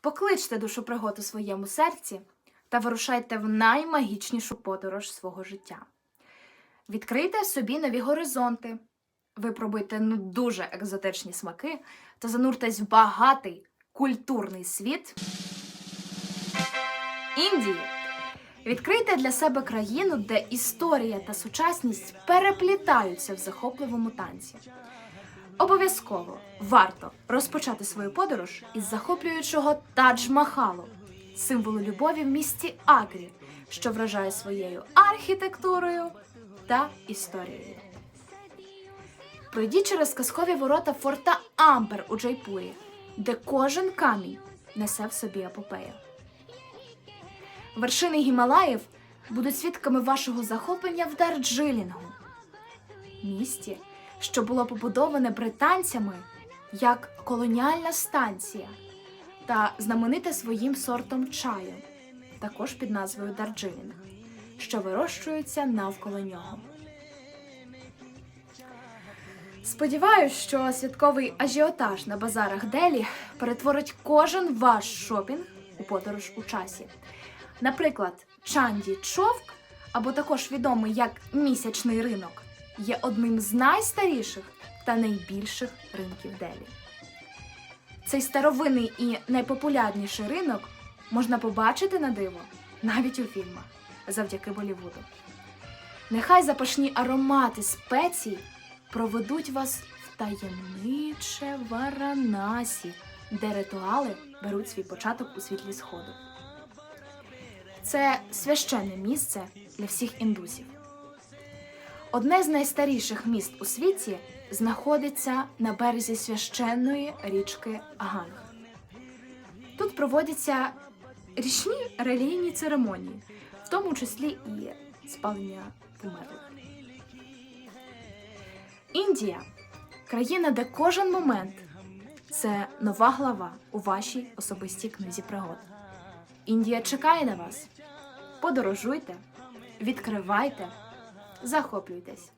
Покличте душу пригод у своєму серці та вирушайте в наймагічнішу подорож свого життя. Відкрийте собі нові горизонти, випробуйте ну, дуже екзотичні смаки та зануртесь в багатий культурний світ Індії. Відкрийте для себе країну, де історія та сучасність переплітаються в захопливому танці. Обов'язково варто розпочати свою подорож із захоплюючого Тадж-Махалу, символу любові в місті Агрі, що вражає своєю архітектурою та історією. Пройдіть через казкові ворота форта Амбер у Джайпурі, де кожен камінь несе в собі епопею. Вершини Гімалаїв будуть свідками вашого захоплення в Дарджилінгу, місті, що було побудоване британцями як колоніальна станція та знамените своїм сортом чаю, також під назвою Дарджилінг, що вирощується навколо нього. Сподіваюсь, що святковий ажіотаж на базарах Делі перетворить кожен ваш шопінг у подорож у часі. Наприклад, Чанді Човк, або також відомий як місячний ринок, є одним з найстаріших та найбільших ринків Делі. Цей старовинний і найпопулярніший ринок можна побачити на диво навіть у фільмах завдяки Болівуду. Нехай запашні аромати спецій проведуть вас в таємниче Варанасі, де ритуали беруть свій початок у світлі сходу. Це священне місце для всіх індусів. Одне з найстаріших міст у світі знаходиться на березі священної річки Ганг. Тут проводяться річні релігійні церемонії, в тому числі і спалення померлих. Індія країна, де кожен момент це нова глава у вашій особистій книзі пригод. Індія чекає на вас. Подорожуйте, відкривайте, захоплюйтесь.